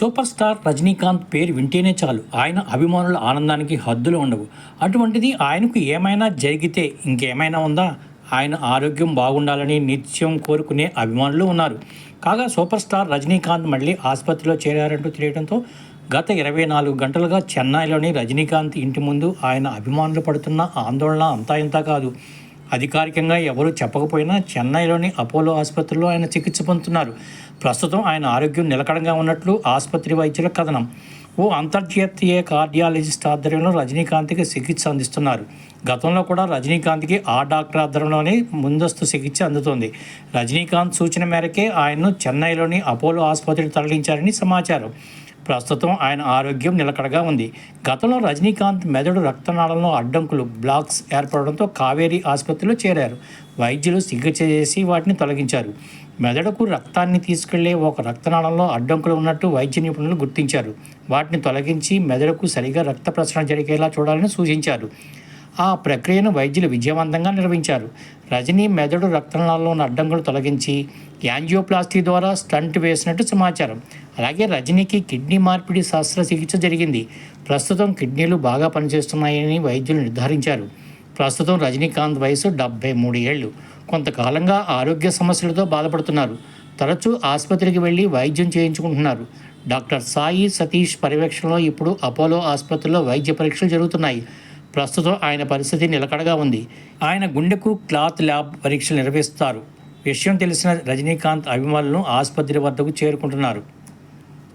Super star Rajinikanth పేరు వింటేనే చాలు. ఆయన అభిమానుల ఆనందానికి హద్దులు ఉండవు. అటువంటిది ఆయనకు ఏమైనా జరిగితే ఇంకేమైనా ఉందా? ఆయన ఆరోగ్యం బాగుండాలని నిత్యం కోరుకునే అభిమానులు ఉన్నారు. కాగా సూపర్ స్టార్ రజనీకాంత్ మళ్ళీ ఆసుపత్రిలో చేరారంటూ తెలియడంతో గత ఇరవై నాలుగు గంటలుగా చెన్నైలోని రజనీకాంత్ ఇంటి ముందు ఆయన అభిమానులు పడుతున్న ఆందోళన అంతా ఇంత కాదు. అధికారికంగా ఎవరూ చెప్పకపోయినా చెన్నైలోని అపోలో ఆసుపత్రిలో ఆయన చికిత్స పొందుతున్నారు. ప్రస్తుతం ఆయన ఆరోగ్యం నిలకడంగా ఉన్నట్లు ఆసుపత్రి వైద్యుల కథనం. ఓ అంతర్జాతీయ కార్డియాలజిస్ట్ ఆధ్వర్యంలో రజనీకాంత్కి చికిత్స అందిస్తున్నారు. గతంలో కూడా రజనీకాంత్కి ఆ డాక్టర్ ఆధ్వర్యంలోనే ముందస్తు చికిత్స అందుతోంది. రజనీకాంత్ సూచన మేరకే ఆయన్ను చెన్నైలోని అపోలో ఆసుపత్రికి తరలించారని సమాచారం. ప్రస్తుతం ఆయన ఆరోగ్యం నిలకడగా ఉంది. గతంలో రజనీకాంత్ మెదడు రక్తనాళంలో అడ్డంకులు బ్లాక్స్ ఏర్పడడంతో కావేరీ ఆసుపత్రిలో చేరారు. వైద్యులు చికిత్స చేసి వాటిని తొలగించారు. మెదడుకు రక్తాన్ని తీసుకెళ్ళే ఒక రక్తనాళంలో అడ్డంకులు ఉన్నట్టు వైద్య నిపుణులు గుర్తించారు. వాటిని తొలగించి మెదడుకు సరిగా రక్త ప్రసరణ జరిగేలా చూడాలని సూచించారు. ఆ ప్రక్రియను వైద్యులు విజయవంతంగా నిర్వహించారు. రజనీ మెదడు రక్తనాళాల్లో ఉన్న అడ్డంకులు తొలగించి యాంజియోప్లాస్టీ ద్వారా స్టంట్ వేసినట్టు సమాచారం. అలాగే రజనీకి కిడ్నీ మార్పిడి శస్త్రచికిత్స జరిగింది. ప్రస్తుతం కిడ్నీలు బాగా పనిచేస్తున్నాయని వైద్యులు నిర్ధారించారు. ప్రస్తుతం రజనీకాంత్ వయసు డెబ్బై మూడు ఏళ్ళు. కొంతకాలంగా ఆరోగ్య సమస్యలతో బాధపడుతున్నారు. తరచూ ఆసుపత్రికి వెళ్ళి వైద్యం చేయించుకుంటున్నారు. డాక్టర్ సాయి సతీష్ పర్యవేక్షణలో ఇప్పుడు అపోలో ఆసుపత్రిలో వైద్య పరీక్షలు జరుగుతున్నాయి. ప్రస్తుతం ఆయన పరిస్థితి నిలకడగా ఉంది. ఆయన గుండెకు క్లాత్ ల్యాబ్ పరీక్షలు నిర్వహిస్తారు. విషయం తెలిసిన రజనీకాంత్ అభిమానులను ఆసుపత్రి వద్దకు చేరుకుంటున్నారు.